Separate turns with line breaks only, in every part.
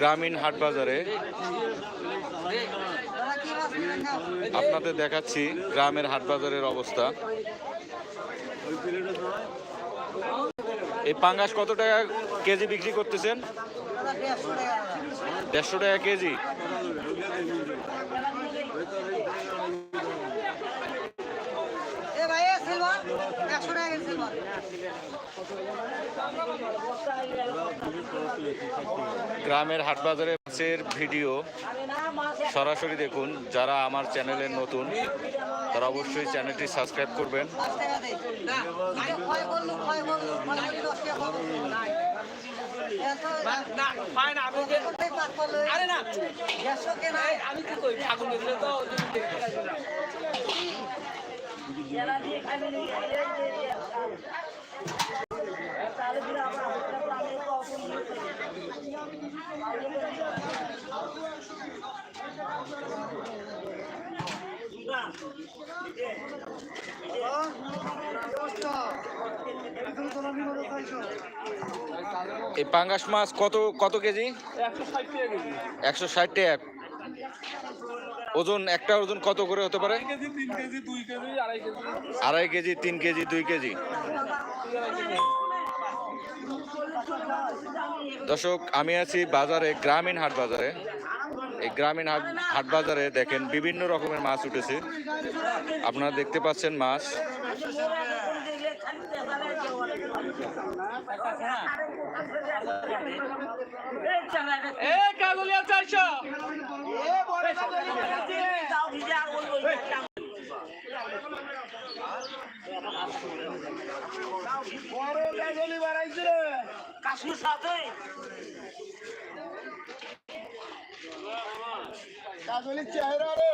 গ্রামীণ হাট বাজারে। আপনাদের দেখাচ্ছি গ্রামের হাট বাজারের অবস্থা। এই পাঙ্গাস কত টাকা কেজি বিক্রি করতেছেন? দেড়শো টাকা কেজি
এ ভাই এ সিলভার
গ্রামের হাট বাজারে মাছের ভিডিও সরাসরি দেখুন। যারা আমার চ্যানেলে নতুন, তারা অবশ্যই চ্যানেলটি সাবস্ক্রাইব করবেন।
না আমি
কে নাই
আমি কি করি আগুন দিলে তো
এই পাঙ্গাস মাছ কত কত কেজি?
একশো ষাট টাকা
ওজন একটা ওজন কত করে হতে পারে?
আড়াই কেজি
তিন কেজি দুই কেজি। দর্শক আমি আছি বাজারে গ্রামীণ হাট বাজারে। এই গ্রামীণ হাট হাট বাজারে দেখেন বিভিন্ন রকমের মাছ উঠেছে। আপনারা দেখতে পাচ্ছেন মাছ।
এ কাজলিয়া চারশো। বড় কাজলি বাড়াইছে রে
কাশুর সাথে
কাজলি চেহারা রে।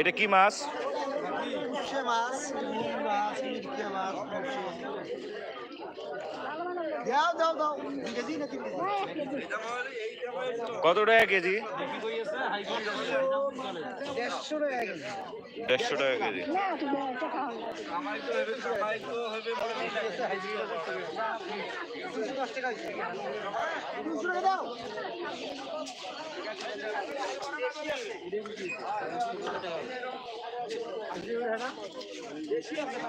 এটা কি মাছ?
উচ্ছে মাছ মাছ মিরকে মাছ দাও দাও দাও। দুই কেজি না তিন
কত টাকা কেজি?
দেড়শো টাকা কেজি।
দেড়শো টাকা কেজি।
দুশো দশ টাকা হয়েছে। দুশো টাকা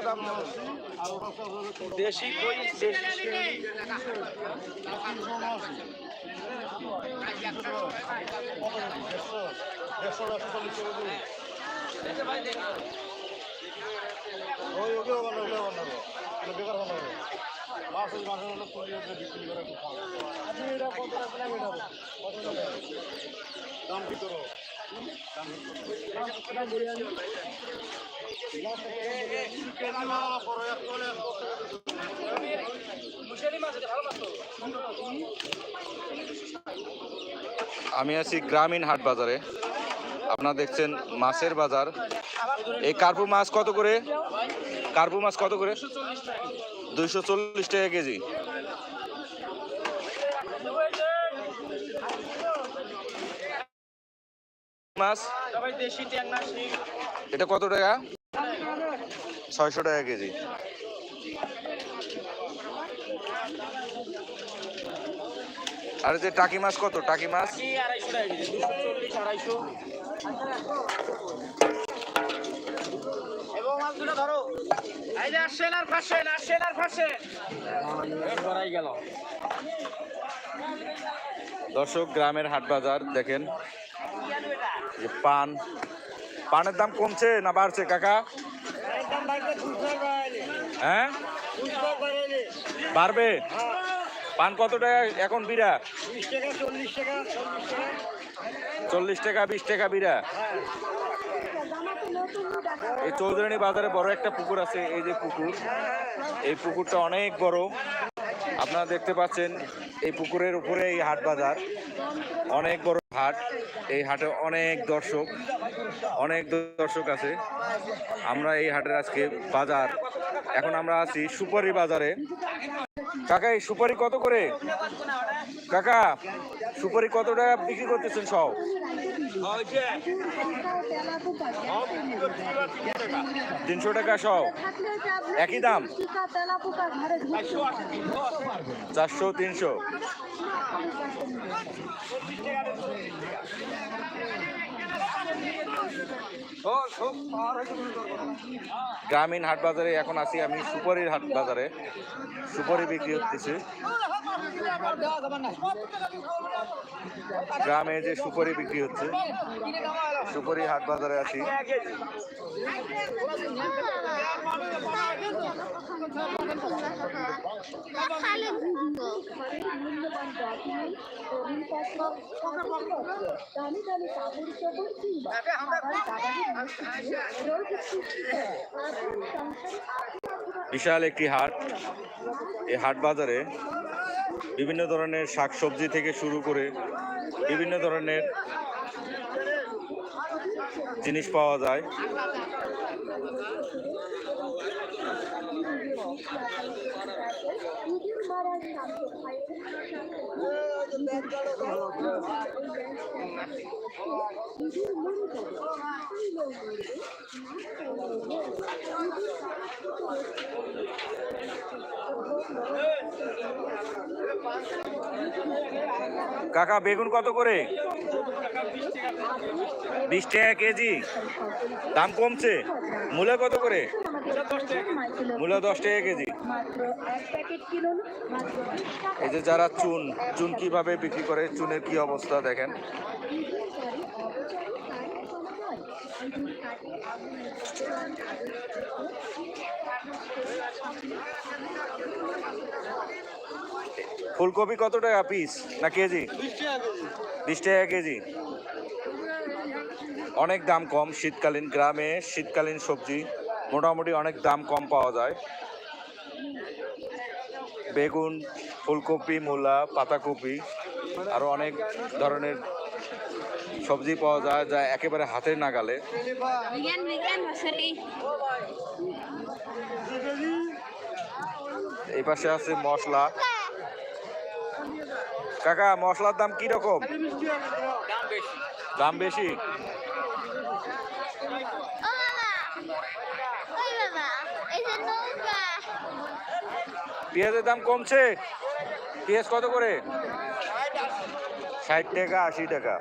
দাও
দেশি কই দেশি
আমি আছি গ্রামীণ হাট বাজারে। আপনারা দেখছেন মাছের বাজার। এই কার্পু মাছ কত করে? কার্পু মাছ কত করে? দুইশো চল্লিশ টাকা কেজি। মাছ?
সবাই দেশি ট্যাংনা শিং
এটা কত টাকা? ছয়শো টাকা কেজি। আর যে টাকি মাছ কত? টাকি মাছ? দর্শক গ্রামের হাট বাজার দেখেন যে পান। পানের দাম কমছে না বাড়ছে, কাকা? হ্যাঁ? বাড়বে? পান কত টাকা এখন বিড়া চল্লিশ টাকা, বিশ টাকা বিড়া এই চৌধুরানী বাজারে বড় একটা পুকুর আছে, এই যে পুকুর। এই পুকুরটা অনেক বড়। আপনারা দেখতে পাচ্ছেন, এই পুকুরের উপরে এই হাট বাজার। অনেক বড় হাট। এই হাটে অনেক দর্শক অনেক দর্শক আছে। আমরা এই হাটের আজকে বাজার। এখন আমরা আছি সুপারি বাজারে। কাকা, এই সুপারি কত করে? কাকা, সুপারি কত টাকা বিক্রি করতেছেন সব? তিনশো টাকা সব একই দাম। চারশো, তিনশো। গ্রামীণ হাট বাজারে এখন আছি আমি সুপারির হাট বাজারে। সুপারি বিক্রি হতেছে গ্রামে যে সুপারি বিক্রি হচ্ছে, সুপারি হাট বাজারে আছি। বিশাল একটি হাট। এই হাট বাজারে বিভিন্ন ধরনের শাকসবজি থেকে শুরু করে বিভিন্ন ধরনের জিনিস পাওয়া যায়। কাকা, বেগুন কত করে? বিশ টাকা কেজি। দাম কমছে। মূলা কত করে? মূলা দশ টাকা কেজি। এই যে যারা চুন চুন কীভাবে বিক্রি করে, চুনের কি অবস্থা দেখেন। ফুলকপি কত টাকা পিস না কেজি? বিশ টাকা কেজি। অনেক দাম কম শীতকালীন গ্রামে, শীতকালীন সবজি। মোটামুটি অনেক দাম কম পাওয়া যায়। বেগুন ফুলকপি মূলা পাতাকপি আরও অনেক ধরনের সবজি পাওয়া যায় যা একেবারে হাতের নাগালে। এই পাশে আছে মশলা। কাকা মশলার দাম কি রকম দাম বেশি
ও বাবা ওই বাবা এই যে নৌকা
পেঁয়াজের দাম কমছে? পেঁয়াজ কত করে? ষাট টাকা আশি টাকা।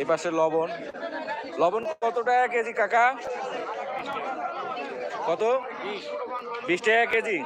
এই পাশে লবণ। লবণ কত টাকা কেজি কাকা? কত? বিশ টাকা কেজি।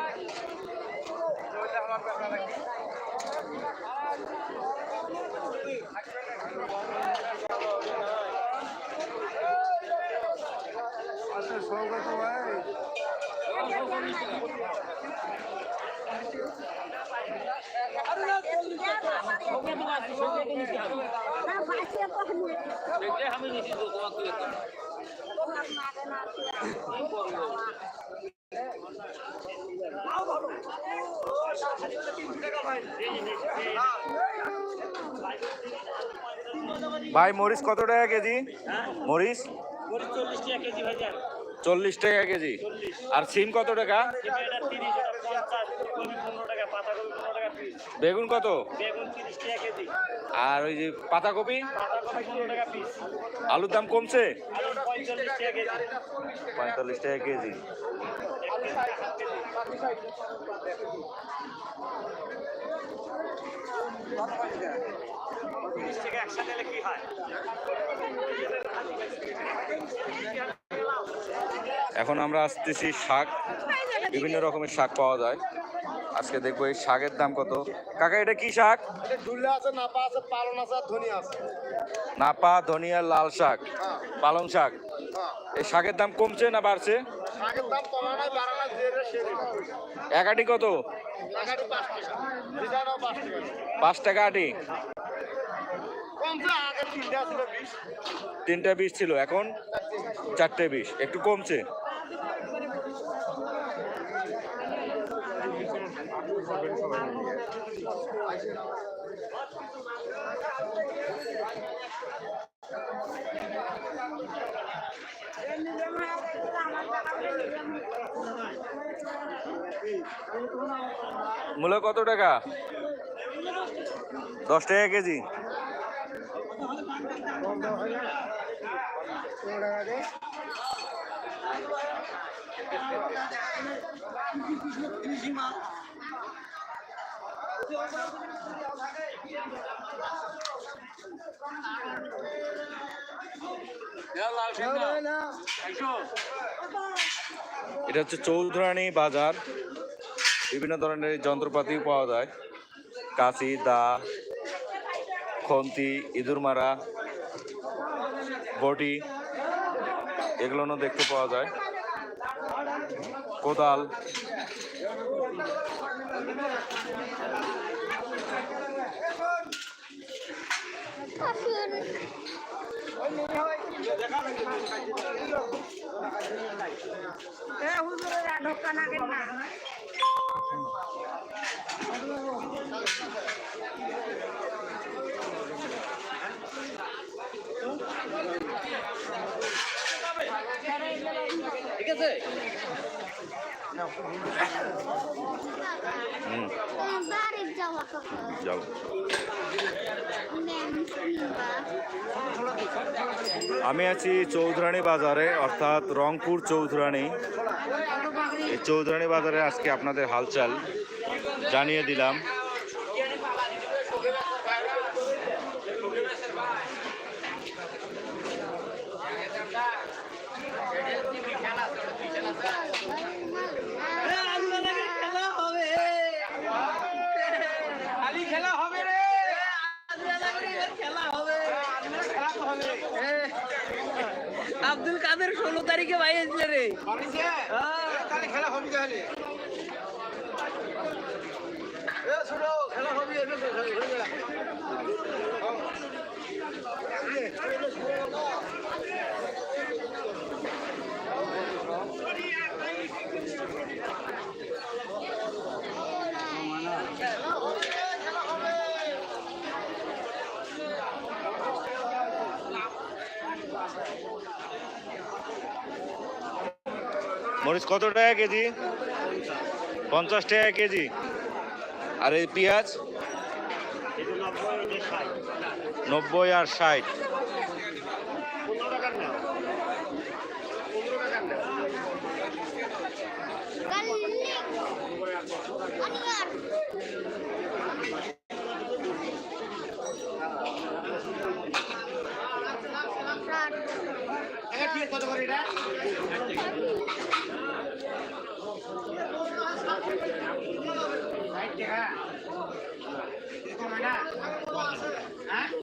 ভাই মরিচ কত টাকা কেজি? মরিচ? চল্লিশ টাকা কেজি আর সিম কত টাকা? বেগুন কত? আর ওই যে পাতাকপি? আলুর দাম কমছে? পঁয়তাল্লিশ টাকা কেজি। এখন আমরা আসতেছি শাক। বিভিন্ন রকমের শাক পাওয়া যায়। আজকে দেখব এই শাকের দাম কত। কাকা এটা কি শাক?
আছে নাপা আছে পালন আছে ধনিয়া আছে।
নাপা ধনিয়া লাল শাক। পালং শাক। এই শাকের দাম কমছে না বাড়ছে?
রে
একাটি কত?
পাঁচ টাকা
আটি।
তিনটা বিশ
ছিল এখন চারটে বিশ একটু কমছে। মূলা কত টাকা? দশ টাকা কেজি। এটা হচ্ছে চৌধুরানী বাজার। বিভিন্ন ধরনের যন্ত্রপাতি পাওয়া যায়। কাঁচি দা, খন্তি, ইঁদুর মারা, বটি, এগুলো দেখতে পাওয়া যায়। কোদাল।
আসুন
ঠিক আছে?
আমি আছি চৌধুরানী বাজারে, অর্থাৎ রংপুর চৌধুরানী। এই চৌধুরানী বাজারে আজকে আপনাদের হালচাল জানিয়ে দিলাম
খেলা হবে খালি খেলা হবে রে খেলা হবে খেলা তো হবে আব্দুল কাদের ষোলো তারিখে বাইরেছিল রে। খেলা হবে খেলা হবে
মরিচ কত টাকা কেজি? পঞ্চাশ টাকা কেজি। আর এই পেঁয়াজ? নব্বই আর ষাট
অনিয়ন
কত করে এটা ষাট টাকা